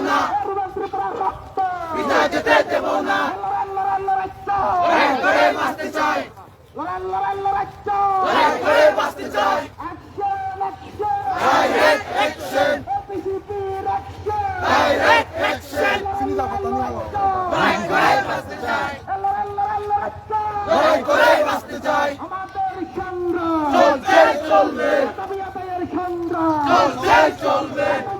না বিদায় যেতে দেব না করে বাঁচতে চাই। করে বাঁচতে চাই। Direct action! Direct action! লড়াই করে বাঁচতে চাই। লড়াই করে বাঁচতে চাই। চলবে চলবে। চলবে চলবে।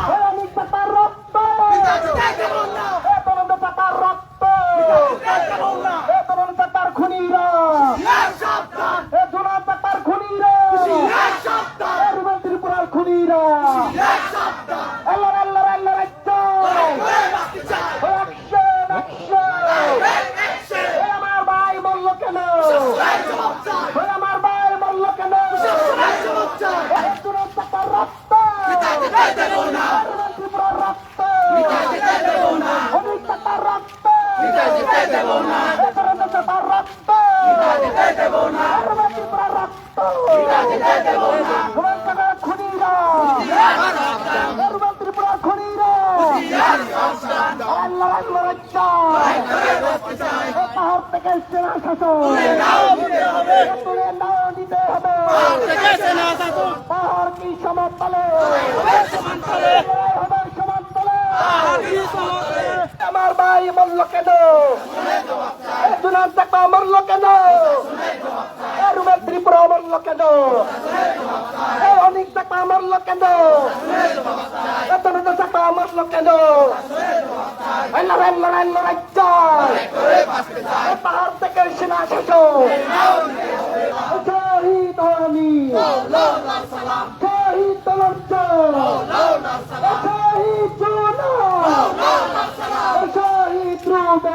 পাহাড় থেকে সেনা শাসন পাহাড় কি সমতলে? আমার ভাই মরল কেন? জুনাস দেখবা মরল কেন? রুমের ত্রিপুরা মরল কেন? অনেক দেখবা মরল কেন? বেতন দেখবা মরল কেন? লড়াই লড়াই লড়াই পাহাড় থেকে সেনা শেষ শহীদ আমি। ही तलब से ऐसा ही चोना ऐसा ही ध्रुव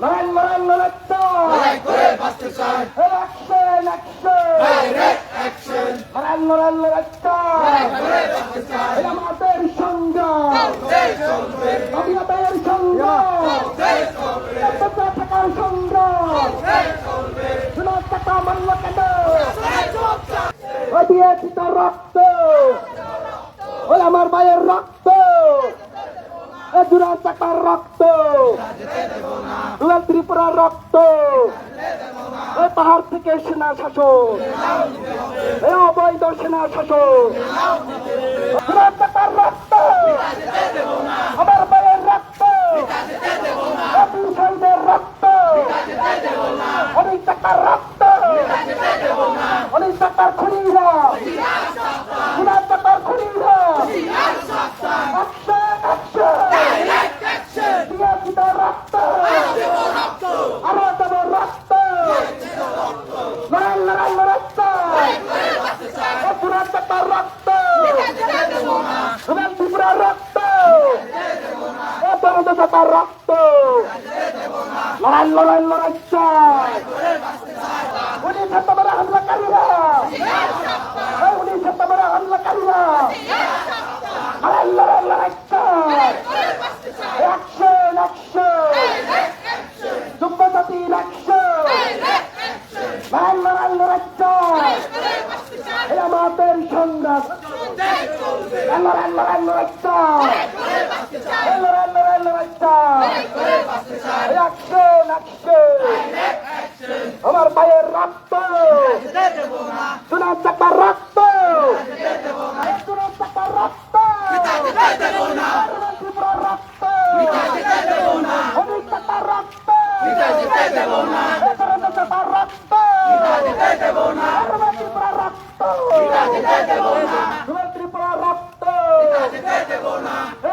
लड़ाई लड़ाई लड़ता एक्शन एक्शन लड़ाई लड़ाई लड़ता এটা মাদের সংগ্রাম অভিনেতার সংগ্রাম থাকার সংগ্রাম টাকা মাল্লা কেন দিয়েছি তার রক্ত। ওই আমার মায়ের রক্ত। দুরান চাকমার রক্ত। দুরান ত্রিপুরার রক্ত। ওই পাহাড় থেকে সেনা শাসক। এই অবৈধ সেনা শাসক। চাকার রক্ত। ডাক্তার খুনিরা খুনার ডাক্তার খুনিরা রক্ত। লড়াই লড়াই লড়াই চাই উনি রুবেল ত্রিপুরা রক্ত।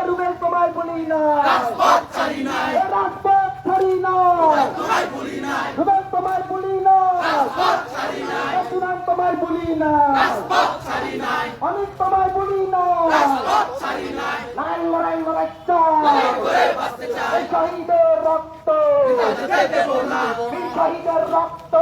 রুবেল, তোমায় বলি না। রাজপথ ছাড়ি না রাজপথ ছাড়ি না। রুবেল, তোমায় বলি না। রাজপথ ছাড়ি না। সুনাম তোমায় বলি না। রাজপথ রক্ত। রক্ত।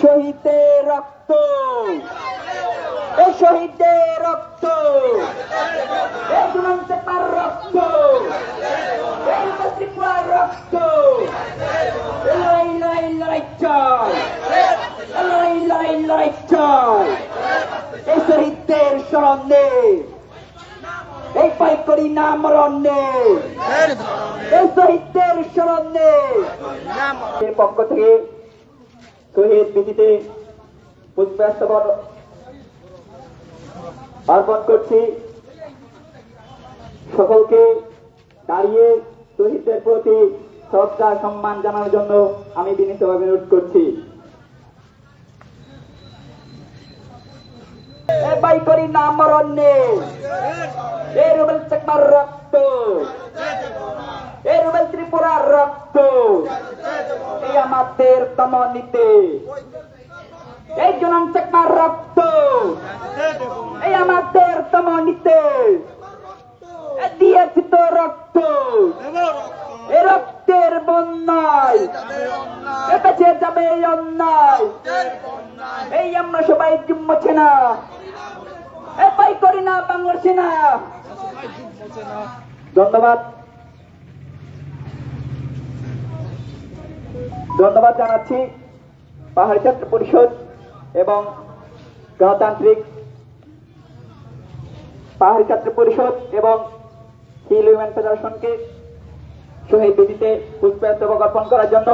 শহীদের রক্ত। এ শহীদের রক্ত। রক্ত। রক্ত। লড়াই লড়াই লড়াই এ লড়াই লড়াই লড়াই চাই এ শহীদদের স্মরণে। এই পাইকরি নাম রণে এই শহীদদের স্মরণে। এর পক্ষ থেকে শহীদ বিধিতে পুষ্পাস্তবন অর্পণ করছি। সকলকে দাঁড়িয়ে শহীদদের প্রতি শ্রদ্ধা, সম্মান জানানোর জন্য আমি বিনীতভাবে অনুরোধ করছি। রক্ত, এ রুবেল ত্রিপুরার রক্ত আমাদের তমনিতে এই জনন চাকমার রক্ত। এই আমাদের এ দিয়েছি তো রক্ত। রক্তের বন্যায়। আমরা সবাই জুম্মছে না এ করি না বাংলার সেনা। ধন্যবাদ। ধন্যবাদ জানাচ্ছি পাহাড়ি ছাত্র পরিষদ এবং গণতান্ত্রিক পাহাড়ি ছাত্র পরিষদ এবং হিল উইমেন ফেডারেশনকে শহীদ বেদিতে পুষ্পাস্তবক অর্পণ করার জন্য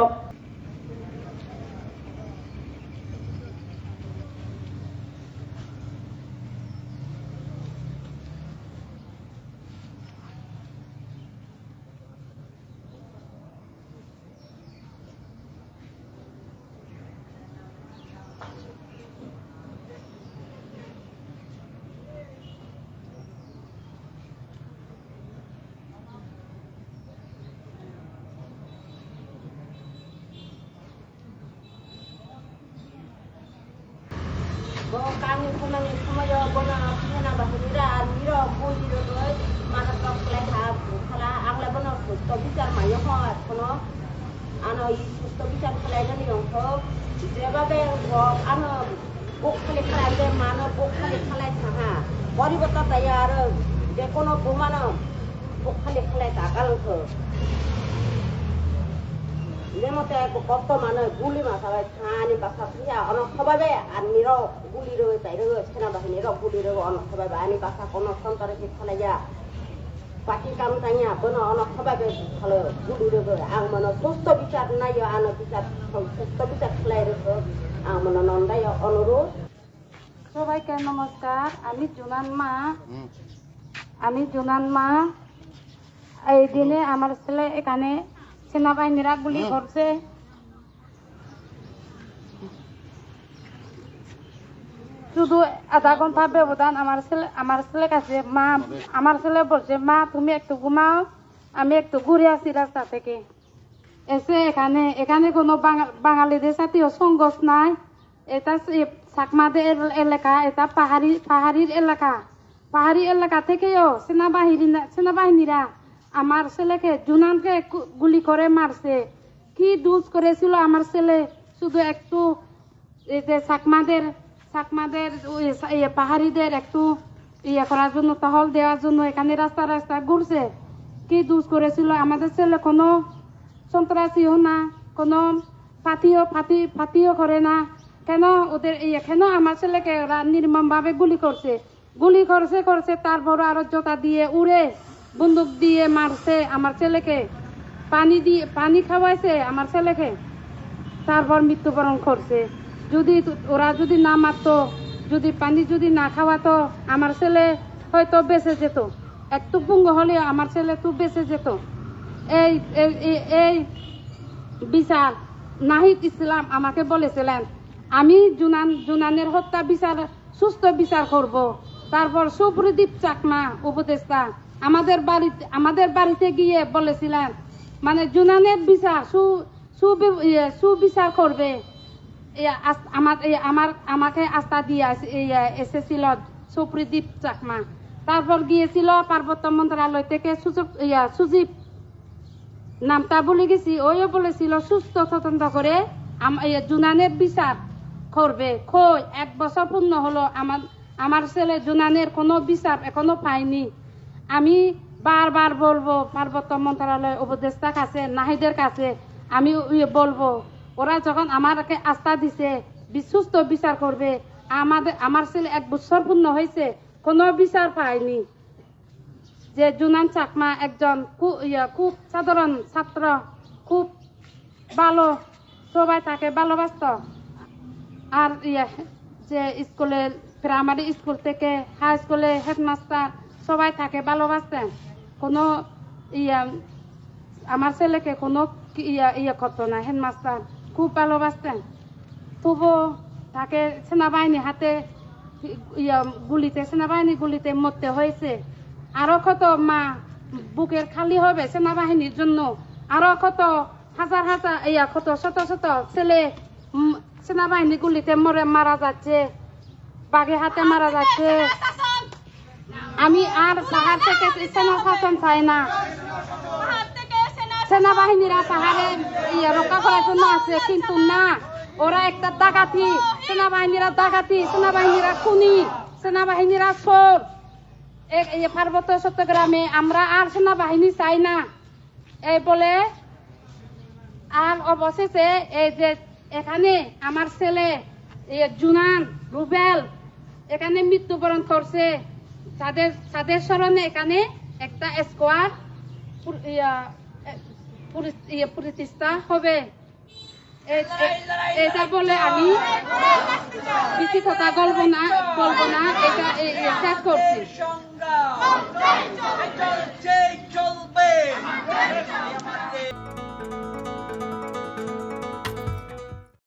परिवर्तन तयार जे कोनो घुमान खाली खालाय आगालखो কোনো যেমতে কত মানুহ গুলি মাথাবাই খানি বাসা ফিয়া অনেক সবাবে আর্মিরও গুলি রয়ে তাই রয়ে সেনাবাহিনীরও গুলি রয়ে অনেক আনি বাসা কোনো সন্তরে খেলাই যা পাখি কাম তাইয়া বনো অনেক সবাবে গুলি রয়ে আং মনে সুস্থ বিচার নাই আনো বিচার সুস্থ বিচার খেলাই রয়ে আং মনে নন্দাই অনুরোধ সবাইকে নমস্কার আমি জুনান মা। আমি জুনান মা। এই দিনে আমার ছেলে এখানে সেনাবাহিনীরা গুলি করছে। শুধু আধা ঘণ্টা ব্যবধান আমার ছেলে আমার ছেলে কাছে মা আমার ছেলে বলছে মা তুমি একটু ঘুমাও আমি একটু ঘুরে আসি রাস্তা থেকে। এসে এখানে এখানে কোনো বাঙা- বাঙালিদের জাতীয় সংঘর্ষ নাই। এটা সে- চাকমাদের এলাকা এটা পাহাড়ি পাহাড়ির এলাকা। পাহাড়ি এলাকা থেকেও সেনাবাহিনী সেনাবাহিনীরা আমার ছেলেকে, জুনানকে গুলি করে মারছে। কি দুজ করেছিল আমার ছেলে? শুধু একটু এই যে ওই ইয়ে পাহাড়িদের একটু ইয়ে করার জন্য, টহল দেওয়ার জন্য এখানে রাস্তা রাস্তা ঘুরছে। কি দুজ করেছিল আমাদের ছেলে? কোনো সন্ত্রাসীও না, কোনো ফাতিও ফাতি ফাতিও করে না। কেন ওদের ইয়ে কেন আমার ছেলেকে ওরা নির্মমভাবে গুলি করছে? গুলি করছে করছে তারপর আরও জোতা দিয়ে উড়ে। বন্দুক দিয়ে মারছে আমার ছেলেকে। পানি দিয়ে, পানি খাওয়াইছে আমার ছেলেকে। তারপর মৃত্যুবরণ করছে। যদি ওরা যদি না মারতো, যদি পানি যদি না খাওয়াতো, আমার ছেলে হয়তো বেঁচে যেত। একটু পুঙ্গ হলে আমার ছেলে তো বেঁচে যেত। এই- এই বিচার, নাহিদ ইসলাম আমাকে বলেছিলেন, আমি জুনান, জুনানের হত্যা বিচার, সুস্থ বিচার করব। তারপর সুপ্রদীপ চাকমা, উপদেষ্টা আমাদের বাড়িতে আমাদের বাড়িতে গিয়ে বলেছিলেন মানে জুনানের বিচার সুবিচার করবে। আমার আমার, আমাকে আস্থা দিয়ে এসেছিল সুপ্রদীপ চাকমা। তারপর গিয়েছিল পার্বত্য মন্ত্রণালয় থেকে সুযোগ সুজীব। নামটা বলে গেছি, ওইও বলেছিল, সুস্থ তদন্ত করে জুনানের বিচার করবে। কই, এক বছর পূর্ণ হলো, আমার আমার ছেলে জুনানের কোনো বিচার এখনও পাইনি আমি বারবার বলব, পার্বত্য মন্ত্রণালয় উপদেষ্টা কাছে, নাহিদের কাছে, আমি বলব, ওরা যখন আমাকে আস্থা দিছে, বিশ্বস্ত বিচার করবে, আমাদের, আমার ছেলে এক বছর পূর্ণ হয়েছে, কোনো বিচার পাইনি। যে জুনান চাকমা একজন খুব সাধারণ ছাত্র, খুব ভালো, সবাই তাকে ভালোবাসত। আর ইয়া, যে স্কুলে প্রাইমারি স্কুল থেকে হাই স্কুলে হেডমাস্টার সবাই তাকে ভালোবাসতেন কোনো ইয়া, আমার ছেলেকে কোনো ইয়া ইয়ে করতো না। হেডমাস্টার খুব ভালোবাসতেন তবুও তাকে সেনাবাহিনী হাতে ইয়া, গুলিতে সেনাবাহিনী গুলিতে মরতে হয়েছে। আরও কত মা বুকের খালি হবে সেনাবাহিনীর জন্য। আরও কত হাজার হাজার ইয়া, কত শত শত ছেলে সেনাবাহিনী গুলিতে মরে মারা যাচ্ছে। বাঘে হাতে মারা যাচ্ছে। আমি আর পাহাড় থেকে সেনা শাসন চাই না। সেনাবাহিনীরা পাহাড়ে ইয়ে রক্ষা করার জন্য আছে, কিন্তু না। ওরা একটা ডাকাতি। সেনাবাহিনীরা ডাকাতি। সেনাবাহিনীরা খুনি। সেনাবাহিনীরা চোর। পার্বত্য চট্টগ্রামে আমরা আর সেনাবাহিনী চাই না। এই বলে আর অবশেষে এই যে এখানে আমার ছেলে জুনান রুবেল, এখানে মৃত্যুবরণ করছে। তাদের তাদের স্মরণে এখানে একটা স্কোয়ার ইয়া, ইয়ে প্রতিষ্ঠা হবে। এটা বলে আমি বেশি কথা বলব না বলব না এটা এ শেষ করছি। চলবে।